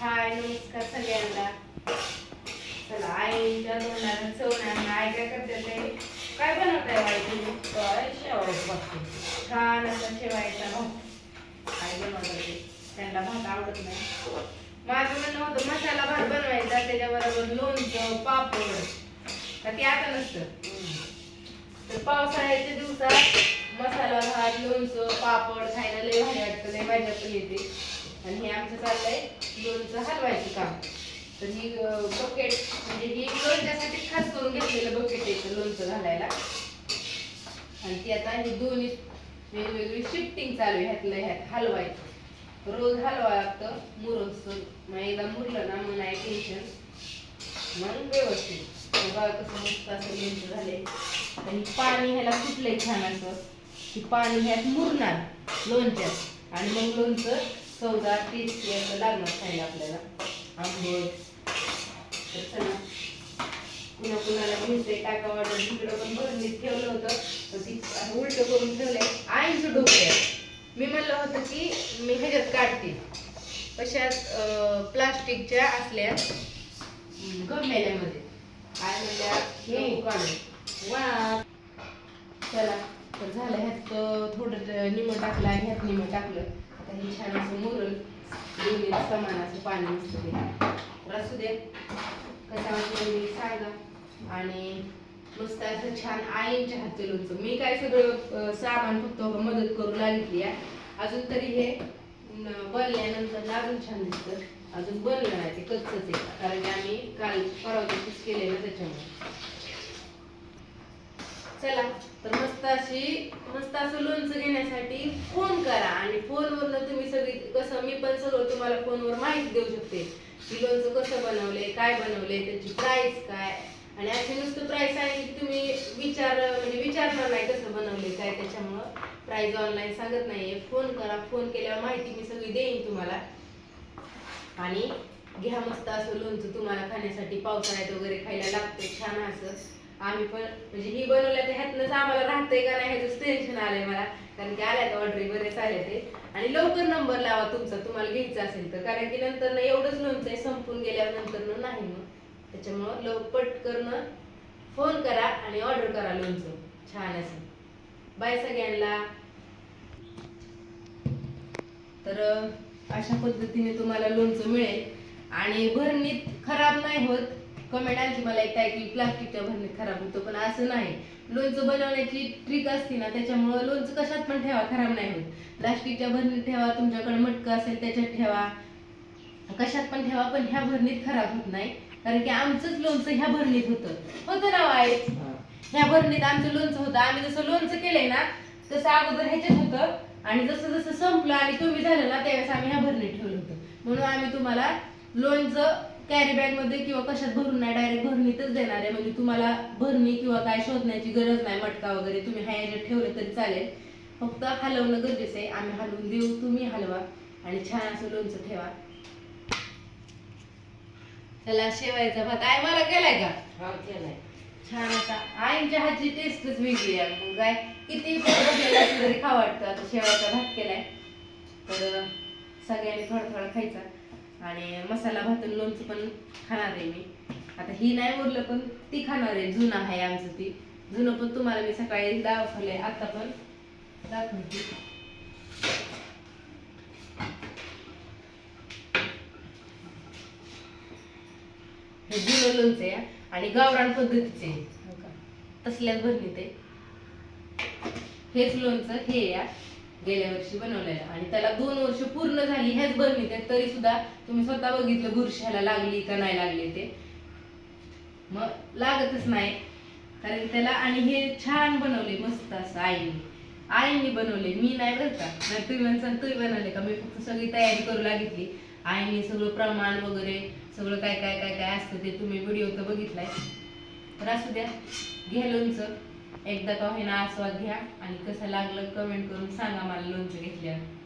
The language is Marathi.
हाय नमस्कार सगळ्यांना. चला आईच्या तोंडाला चवणार आई काय करते ते? काय बनवताय आई तुम्ही? काय शेवाळ्याचं भाकरी. छान असा शेवायचा भात आई बनवते त्यांना भात आवडत नाही. माझं म्हणणं होतं मसाला भात बनवायचा त्याच्याबरोबर लोणचं पापड. का ते आता नसतं. तर पावसाळ्याच्या दिवसात मसाला भात लोणचं पापड खायला लय भारी वाटतं लय मजा पण येते. आणि हे आमचं चाललंय लोणचं हलवायचं काम. तर ही बकेट म्हणजे ही लोणच्यासाठी खास करून घेतलेलं बकेट आहे लोणचं घालायला. आणि ती आता ही दोन्ही वेगवेगळी शिफ्टिंग चालू आहे ह्यातलं ह्यात हलवायचं. रोज हलवा लागतं मुरस. मग एकदा मुरलं ना मग नाही टेन्शन मग व्यवस्थित. बघा कसं मस्त असं लोणचं झाले आणि पाणी ह्याला कुठलंही छान असं. की पाणी ह्यात मुरणार लोणच्यात. आणि मग लोणचं चौदा टेस्टी असं लागणार खायला आपल्याला. आंबट. तर चला. कुणा कुणाला घ्यायचंय टाका वाटत तिकडं पण भरणीत ठेवलं होतं. तर ती उलटं करून ठेवलंय. आईचं डोकं आहे. मी म्हणलं होतं की मी ह्याच्यात काढते. कशात? प्लास्टिकच्या असल्या गमेल्यामध्ये. आय म्हणल्या हे काढून वा. चला. तर झालं ह्यात थोडं निमं टाकलं आणि ह्यात निमं टाकलं. आता हे छान असं मुरल दोन्ही समान असं पाणी असू ते. तर असू दे कसं मी सांगा. आणि मस्त असं छान आईंच्या हातचं लोणचं. मी काय सगळं सामान फक्त हो मदत करू लागली आहे. अजून तरी हे बनल्यानंतर अजून छान दिसतं. अजून बनलं नाही ते कच्चंच आहे. कारण की आम्ही काल परवा दिवशीच केलेलं ना त्याच्यामुळे. चला तर मस्त अशी मस्त असं लोणचं घेण्यासाठी फोन करा. आणि फोनवरनं तुम्ही सगळी कसं मी पण सगळं तुम्हाला फोनवर माहिती देऊ शकते की लोणचं कसं बनवलंय काय बनवलंय त्याची प्राईस काय. आणि अशी नुसतं प्राईस आहे की तुम्ही विचार म्हणजे विचारणार नाही कसं बनवले काय त्याच्यामुळं. प्राईज ऑनलाईन सांगत नाहीये. फोन करा. फोन केल्यावर माहिती मी सगळी देईन तुम्हाला. आणि घ्या मस्त असं लोणचं तुम्हाला खाण्यासाठी. पावसाळ्यात वगैरे खायला लागतं छान असं. आम्ही पण म्हणजे ही बनवल्या तर ह्यातनंच आम्हाला राहतंय का नाही ह्याचं टेन्शन आलंय मला. कारण की आल्यात ऑर्डरी बरेच आले ते. आणि लवकर नंबर लावा तुमचा तुम्हाला घ्यायचा असेल तर. कारण की नंतर ना एवढंच लोणचं आहे संपून गेल्यानंतर नाही मग. त्याच्यामुळं लव पटकन फोन करा आणि ऑर्डर करा लोणचं. छान असं. बाय सगळ्यांना. तर अशा पद्धतीने तुम्हाला लोणचं मिळेल. आणि भरणीत खराब नाही होत. कमेंट आली मला एक आहे की प्लास्टिकच्या भरणीत खराब होतं पण असं नाही. लोणचं बनवण्याची ट्रिक असते ना त्याच्यामुळं लोणचं कशात पण ठेवा खराब नाही होत. प्लास्टिकच्या भरणीत ठेवा तुमच्याकडे मटकं असेल त्याच्यात ठेवा. कशात पण ठेवा पण ह्या भरणीत खराब होत नाही. कारण की आमचंच लोणचं ह्या भरणीत होतं. होतं ना वाय. ह्या भरणीत आमचं लोणचं होतं. आम्ही जसं लोणचं केलंय ना तसं अगोदर ह्याच्यात होतं. आणि जसं जसं संपलं आणि कमी झालं ना त्यावेळेस आम्ही ह्या भरणीत ठेवलं होतं. म्हणून आम्ही तुम्हाला लोणचं कॅरी बॅगमध्ये किंवा कशात भरून नाही डायरेक्ट भरणीतच देणार आहे. म्हणजे तुम्हाला भरणी किंवा काय शोधण्याची गरज नाही मटका वगैरे तुम्ही ह्या ह्याच्यात ठेवलं तरी चालेल. फक्त हलवणं गरजेचं आहे. आम्ही हलवून देऊ तुम्ही हलवा आणि छान असं लोणचं ठेवा. त्याला शेवायचा भात. आय मला केलाय का? केलाय. छान असा. आईच्या हातची टेस्टच वेगळी आहे. मग काय किती तरी खा वाटतं. आता शेवायचा भात केलाय. तर सगळ्यांनी थोडा थोडा खायचा. आणि मसाला भात आणि लोणचं पण खाणार आहे मी. आता ही नाही उरलं पण ती खाणार आहे. जुनं आहे आमचं ती. जुनं पण तुम्हाला मी सकाळी दाखवलंय आता पण दाखवते. हे जुनं लोणचं आहे आणि गावरान पद्धतीचे. हो? तसल्याच भरणीत आहे. हेच लोणचं हे या. गेल्या वर्षी बनवलेलं. आणि त्याला दोन वर्ष पूर्ण झाली ह्याच भरणीत आहे तरी सुद्धा तुम्ही स्वतः बघितलं बुरशाला लागली का नाही लागली ते. मग लागतच नाही. कारण त्याला आणि हे छान बनवले मस्त असं आईने. आईने बनवले मी नाही बरं का. नाही तुम्ही म्हणसान तुम्ही बनवले का? मी फक्त सगळी तयारी करू लागितली. आईने सगळं प्रमाण वगैरे सगळं काय काय काय काय असतं ते तुम्ही व्हिडिओ तर बघितलाय. तर असू द्या घ्या लोणचं. एकदा का होईना आस्वाद घ्या आणि कसं लागलं कमेंट करून सांगा मला लोणचं घेतल्यावर.